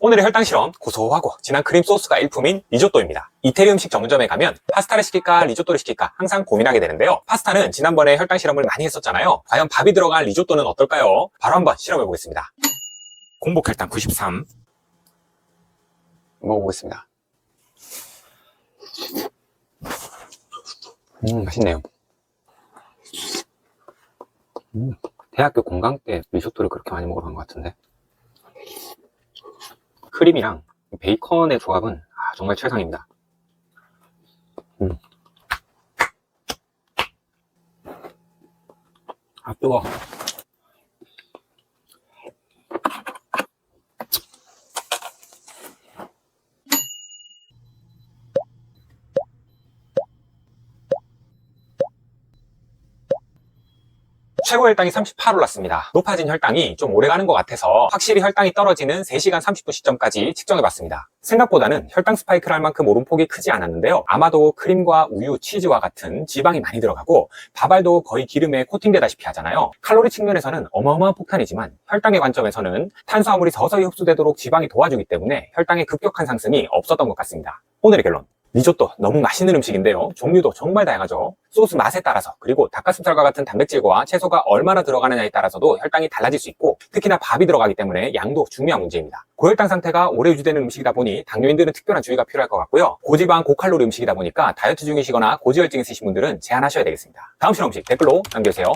오늘의 혈당 실험 고소하고 진한 크림 소스가 일품인 리조또입니다. 이태리 음식 전문점에 가면 파스타를 시킬까 리조또를 시킬까 항상 고민하게 되는데요. 파스타는 지난번에 혈당 실험을 많이 했었잖아요. 과연 밥이 들어간 리조또는 어떨까요? 바로 한번 실험해 보겠습니다. 공복 혈당 93 먹어보겠습니다. 음 맛있네요. 음, 대학교 공강 때 리조또를 그렇게 많이 먹으러 간 것 같은데 크림이랑 베이컨의 조합은 아, 정말 최상입니다. 음. 아 뜨거. 최고 혈당이 38 올랐습니다. 높아진 혈당이 좀 오래 가는 것 같아서 확실히 혈당이 떨어지는 3시간 30분 시점까지 측정해봤습니다. 생각보다는 혈당 스파이크를 할 만큼 오름폭이 크지 않았는데요. 아마도 크림과 우유, 치즈와 같은 지방이 많이 들어가고 밥알도 거의 기름에 코팅되다시피 하잖아요. 칼로리 측면에서는 어마어마한 폭탄이지만 혈당의 관점에서는 탄수화물이 서서히 흡수되도록 지방이 도와주기 때문에 혈당의 급격한 상승이 없었던 것 같습니다. 오늘의 결론. 리조또 너무 맛있는 음식인데요. 종류도 정말 다양하죠. 소스 맛에 따라서 그리고 닭가슴살과 같은 단백질과 채소가 얼마나 들어가느냐에 따라서도 혈당이 달라질 수 있고 특히나 밥이 들어가기 때문에 양도 중요한 문제입니다. 고혈당 상태가 오래 유지되는 음식이다 보니 당뇨인들은 특별한 주의가 필요할 것 같고요. 고지방 고칼로리 음식이다 보니까 다이어트 중이시거나 고지혈증 있으신 분들은 제한하셔야 되겠습니다. 다음 실험 음식 댓글로 남겨주세요.